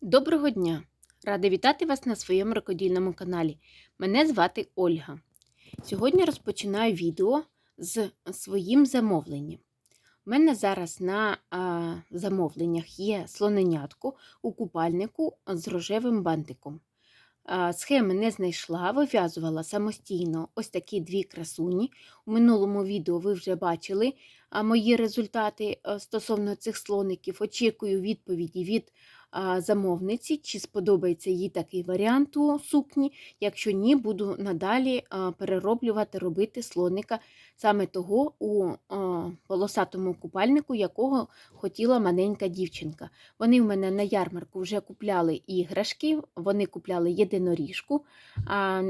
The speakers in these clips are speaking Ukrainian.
Доброго дня! Рада вітати вас на своєму рукодільному каналі. Мене звати Ольга. Сьогодні розпочинаю відео з своїм замовленням. У мене зараз на а, замовленнях є слоненятко у купальнику з рожевим бантиком. А, Схеми не знайшла, вив'язувала самостійно ось такі дві красуні. У минулому відео ви вже бачили мої результати стосовно цих слоників. Очікую відповіді від замовниці, чи сподобається їй такий варіант у сукні. Якщо ні, буду надалі перероблювати, робити слоника саме того у полосатому купальнику, якого хотіла маленька дівчинка. Вони в мене на ярмарку вже купляли іграшки, вони купляли єдиноріжку.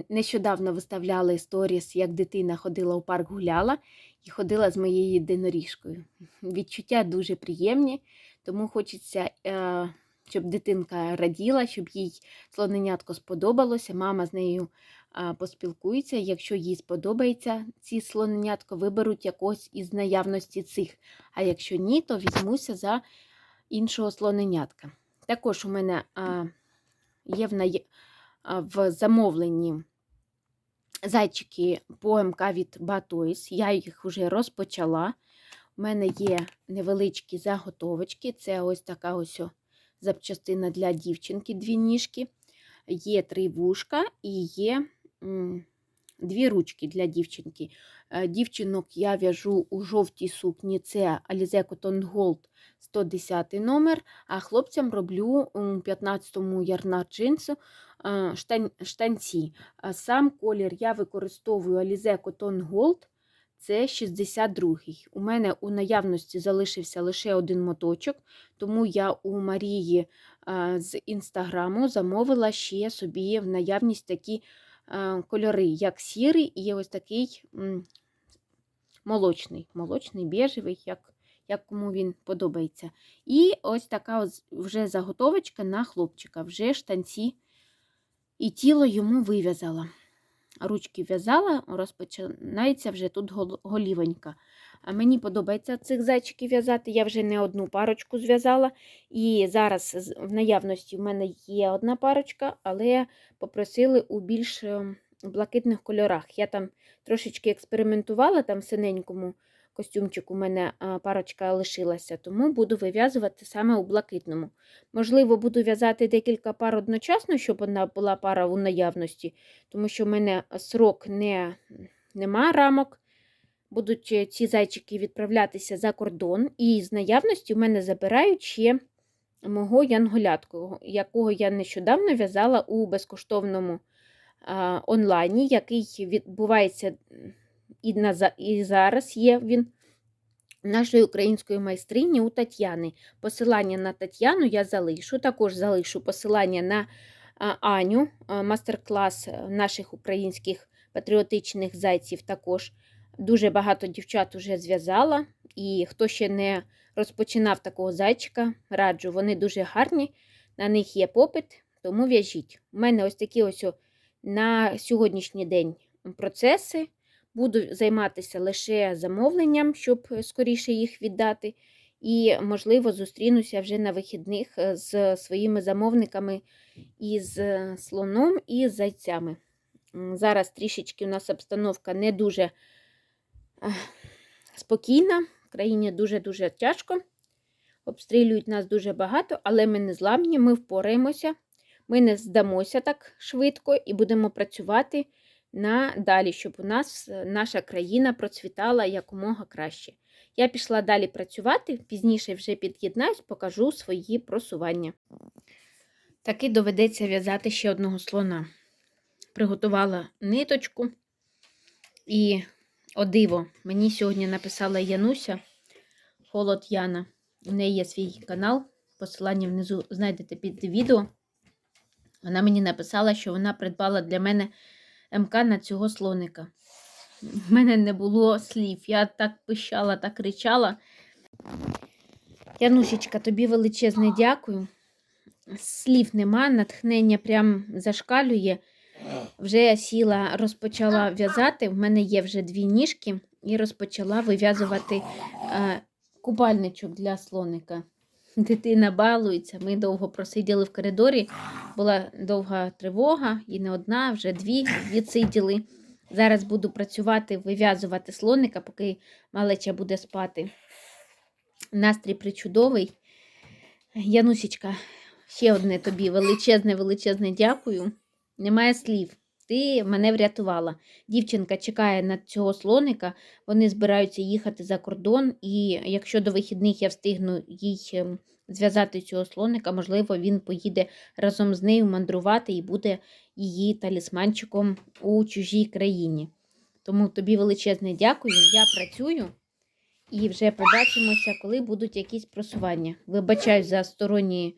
Нещодавно виставляли сторіс, як дитина ходила у парк гуляла і ходила з моєю єдиноріжкою. Відчуття дуже приємні, тому хочеться. Е, щоб дитинка раділа, щоб їй слоненятко сподобалося. Мама з нею поспілкується. Якщо їй сподобається ці слоненятко, виберуть якось із наявності цих. А якщо ні, то візьмуся за іншого слоненятка. Також у мене є в, замовленні зайчики по МК від Батойс. Я їх вже розпочала. У мене є невеличкі заготовочки. Це ось така ось запчастина для дівчинки, дві ніжки. Є три вушка і є дві ручки для дівчинки. Е, Дівчинок я в'яжу у жовтій сукні, це Alize Cotton Gold 110 номер, а хлопцям роблю у 15-му ярна джинсу е, штанці. Сам колір я використовую Alize Cotton Gold. Це 62-й. У мене у наявності залишився лише один моточок, тому я у Марії з інстаграму замовила ще собі в наявність такі кольори, як сірий і ось такий молочний, молочний, біжевий, як, як кому він подобається. І ось така вже заготовочка на хлопчика, вже штанці і тіло йому вив'язала ручки в'язала, розпочинається вже тут голівонька. А мені подобається цих зайчиків в'язати. Я вже не одну парочку зв'язала. І зараз в наявності в мене є одна парочка, але попросили у більш ем, блакитних кольорах. Я там трошечки експериментувала там в синенькому костюмчик у мене парочка лишилася, тому буду вив'язувати саме у блакитному. Можливо, буду в'язати декілька пар одночасно, щоб вона була пара у наявності, тому що в мене срок не, нема рамок. Будуть е, ці зайчики відправлятися за кордон, і з наявності в мене забирають ще мого янголятку, якого я нещодавно в'язала у безкоштовному онлайні, який відбувається і на, і зараз є він нашої української майстрині у Тетяни. Посилання на Тетяну я залишу. Також залишу посилання на Аню, мастер-клас наших українських патріотичних зайців. Також дуже багато дівчат вже зв'язала. І хто ще не розпочинав такого зайчика, раджу, вони дуже гарні, на них є попит, тому в'яжіть. У мене ось такі ось на сьогоднішній день процеси. Буду займатися лише замовленням, щоб е, скоріше їх віддати. І, можливо, зустрінуся вже на вихідних е, з своїми замовниками із е, слоном і зайцями. Зараз трішечки у нас обстановка не дуже спокійна, в країні дуже-дуже тяжко. Обстрілюють нас дуже багато, але ми не зламні, ми впораємося, ми не здамося так швидко і будемо працювати надалі, щоб у нас е, наша країна процвітала якомога краще. Я пішла далі працювати, пізніше вже під'єднаюсь, покажу свої просування. Таки доведеться в'язати ще одного слона. Приготувала ниточку. І, о диво, мені сьогодні написала Януся Холод Яна. У неї є свій канал. Посилання внизу знайдете під відео. Вона мені написала, що вона придбала для мене МК на цього слоника. В мене не було слів. Я так пищала, так кричала. Янусічка, тобі величезне дякую. Слів нема, натхнення прям зашкалює. Вже я сіла, розпочала в'язати. В мене є вже дві ніжки, і розпочала вив'язувати е, купальничок для слоника. Дитина балується. Ми довго просиділи в коридорі. Була довга тривога, і не одна, вже дві відсиділи. Зараз буду працювати, вив'язувати слоника, поки малеча буде спати. Настрій причудовий. Янусічка, ще одне тобі величезне, величезне дякую. Немає слів. Ти мене врятувала. Дівчинка чекає на цього слоника, вони збираються їхати за кордон, і якщо до вихідних я встигну їй ем, зв'язати цього слоника, можливо, він поїде разом з нею мандрувати і буде її талісманчиком у чужій країні. Тому тобі величезне дякую. Я працюю і вже побачимося, коли будуть якісь просування. Вибачаю за сторонні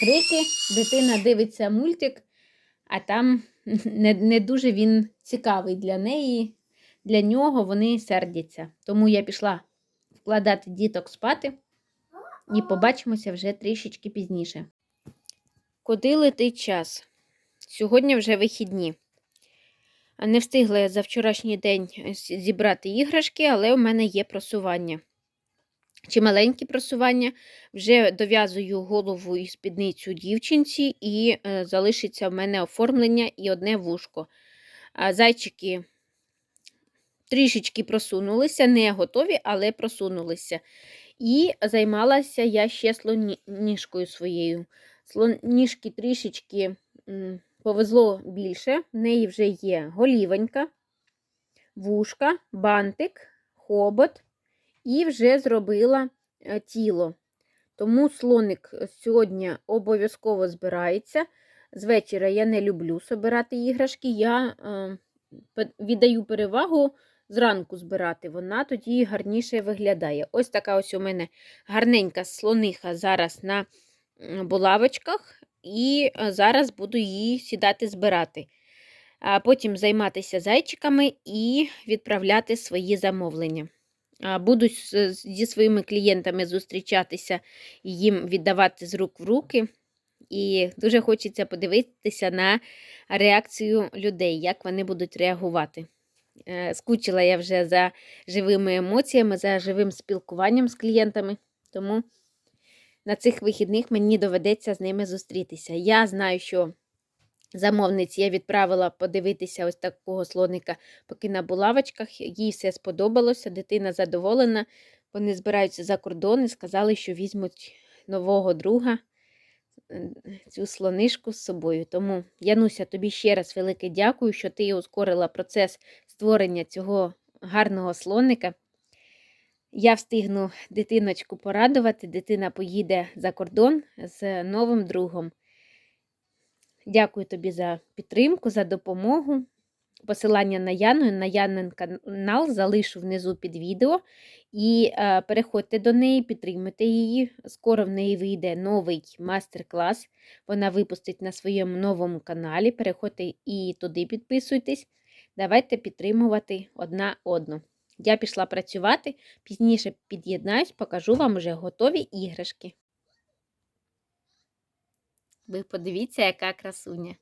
крики. Дитина дивиться мультик, а там не, не дуже він цікавий для неї, для нього вони сердяться. Тому я пішла вкладати діток спати і побачимося вже трішечки пізніше. Куди летить час? Сьогодні вже вихідні. Не встигла я за вчорашній день зібрати іграшки, але у мене є просування. Чи маленькі просування. Вже дов'язую голову і спідницю дівчинці, і е, залишиться в мене оформлення і одне вушко. А зайчики трішечки просунулися, не готові, але просунулися. І займалася я ще слоніжкою своєю. Слоніжки трішечки м, повезло більше. В неї вже є голівонька, вушка, бантик, хобот і вже зробила е, тіло. Тому слоник сьогодні обов'язково збирається. З вечора я не люблю збирати іграшки. Я е, віддаю перевагу зранку збирати. Вона тоді гарніше виглядає. Ось така ось у мене гарненька слониха зараз на булавочках, і е, зараз буду її сідати збирати. А потім займатися зайчиками і відправляти свої замовлення. Буду зі своїми клієнтами зустрічатися і їм віддавати з рук в руки. І дуже хочеться подивитися на реакцію людей, як вони будуть реагувати. Е, Скучила я вже за живими емоціями, за живим спілкуванням з клієнтами, тому на цих вихідних мені доведеться з ними зустрітися. Я знаю, що замовниці я відправила подивитися ось такого слоника, поки на булавочках. Їй все сподобалося, дитина задоволена. Вони збираються за кордон і сказали, що візьмуть нового друга цю слонишку з собою. Тому, Януся, тобі ще раз велике дякую, що ти ускорила процес створення цього гарного слоника. Я встигну дитиночку порадувати, дитина поїде за кордон з новим другом. Дякую тобі за підтримку, за допомогу. Посилання на Яну, на Янин канал залишу внизу під відео. І е, переходьте до неї, підтримуйте її. Скоро в неї вийде новий мастер-клас. Вона випустить на своєму новому каналі. Переходьте і туди підписуйтесь. Давайте підтримувати одна одну. Я пішла працювати, пізніше під'єднаюсь, покажу вам уже готові іграшки. Ви подивіться, яка красуня.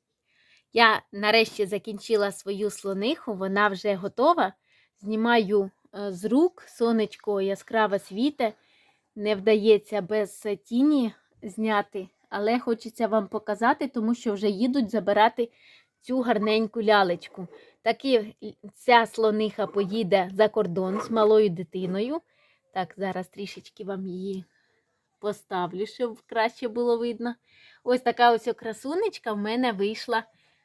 Я нарешті закінчила свою слониху, вона вже готова. Знімаю е, з рук, сонечко яскраво світе. Не вдається без тіні зняти, але хочеться вам показати, тому що вже їдуть забирати цю гарненьку лялечку. Таки ця слониха поїде за кордон з малою дитиною. Так, зараз трішечки вам її поставлю, щоб краще було видно. Ось така ось красунечка в мене вийшла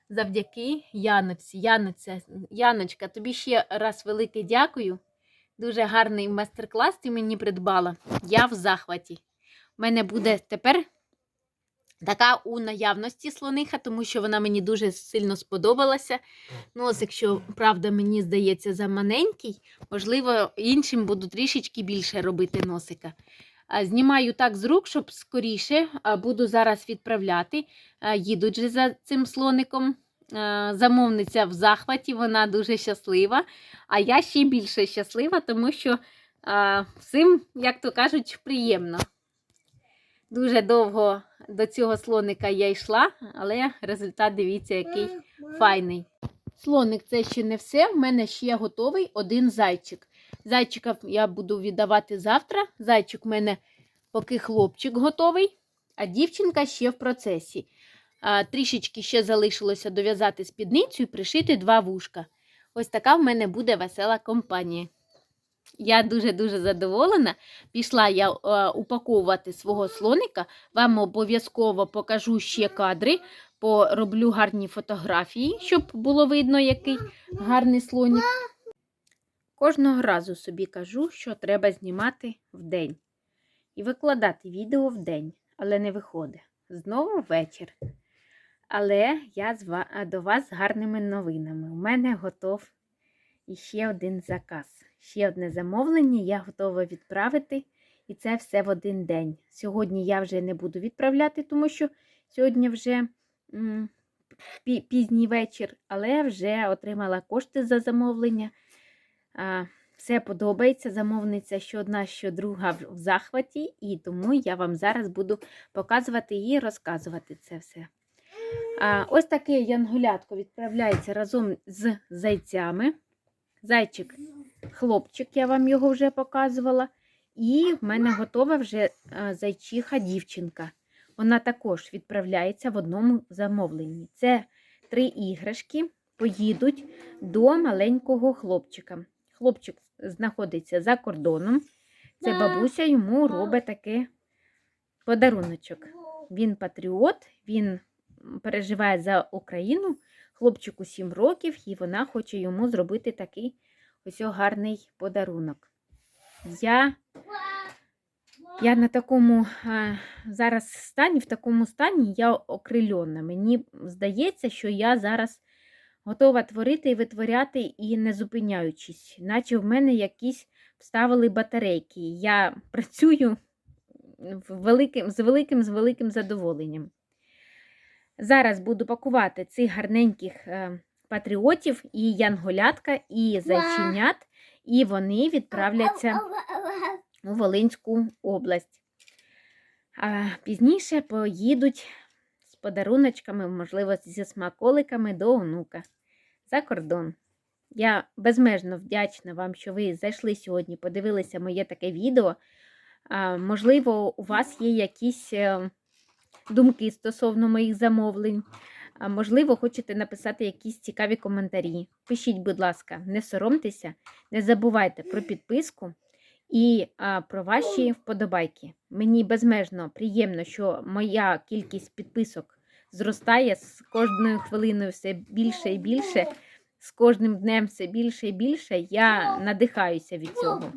завдяки Яноці. Яноця, Яночка, тобі ще раз велике дякую. Дуже гарний майстер-клас ти мені придбала. Я в захваті. У мене буде тепер така у наявності слониха, тому що вона мені дуже сильно сподобалася. Нос, якщо правда, мені здається, заманенький, можливо, іншим буду трішечки більше робити носика. Знімаю так з рук, щоб скоріше буду зараз відправляти. Їдуть же за цим слоником. Замовниця в захваті, вона дуже щаслива. А я ще більше щаслива, тому що всім, як то кажуть, приємно. Дуже довго до цього слоника я йшла, але результат дивіться, який файний. Слоник це ще не все. В мене ще готовий один зайчик. Зайчика я буду віддавати завтра. Зайчик в мене поки хлопчик готовий, а дівчинка ще в процесі. А, трішечки ще залишилося дов'язати спідницю і пришити два вушка. Ось така в мене буде весела компанія. Я дуже-дуже задоволена. Пішла я упаковувати свого слоника. Вам обов'язково покажу ще кадри, пороблю гарні фотографії, щоб було видно, який гарний слонік. Кожного разу собі кажу, що треба знімати вдень і викладати відео вдень, але не виходить. Знову вечір. Але я до вас з гарними новинами. У мене готов іще один заказ. Ще одне замовлення я готова відправити. І це все в один день. Сьогодні я вже не буду відправляти, тому що сьогодні вже пізній вечір, але вже отримала кошти за замовлення. Все подобається. Замовниця що одна, що друга в захваті, і тому я вам зараз буду показувати і розказувати це все. Ось таке янгулятко відправляється разом з зайцями. Зайчик, хлопчик, я вам його вже показувала. І в мене готова вже зайчиха дівчинка. Вона також відправляється в одному замовленні. Це три іграшки поїдуть до маленького хлопчика. Хлопчик знаходиться за кордоном. Це бабуся йому робить таке подаруночок. Він патріот, він переживає за Україну. Хлопчику 7 років, і вона хоче йому зробити такий ось гарний подарунок. Я, я на такому зараз стані, в такому стані я окрильона. Мені здається, що я зараз готова творити і витворяти і не зупиняючись, наче в мене якісь вставили батарейки. Я працюю великим, з великим з великим задоволенням. Зараз буду пакувати цих гарненьких е, патріотів і янголятка, і зайченят, і вони відправляться у Волинську область. А пізніше поїдуть подаруночками, можливо, зі смаколиками до онука за кордон. Я безмежно вдячна вам, що ви зайшли сьогодні, подивилися моє таке відео. Можливо, у вас є якісь е, думки стосовно моїх замовлень. Можливо, хочете написати якісь цікаві коментарі. Пишіть, будь ласка, не соромтеся, не забувайте про підписку і а, про ваші вподобайки. Мені безмежно приємно, що моя кількість підписок зростає з кожною хвилиною все більше і більше. З кожним днем все більше і більше. Я надихаюся від цього.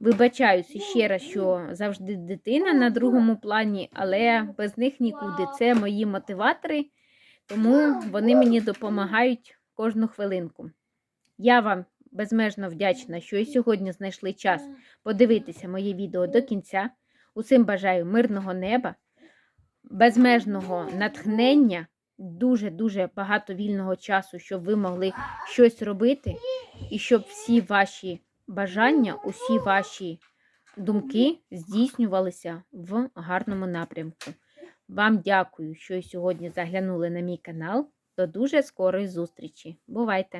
Вибачаюся ще раз, що завжди дитина на другому плані, але без них нікуди. Це мої мотиватори, тому вони мені допомагають кожну хвилинку. Я вам безмежно вдячна, що і сьогодні знайшли час подивитися моє відео до кінця. Усім бажаю мирного неба, безмежного натхнення, дуже-дуже багато вільного часу, щоб ви могли щось робити, і щоб всі ваші бажання, усі ваші думки здійснювалися в гарному напрямку. Вам дякую, що сьогодні заглянули на мій канал. До дуже скорої зустрічі. Бувайте!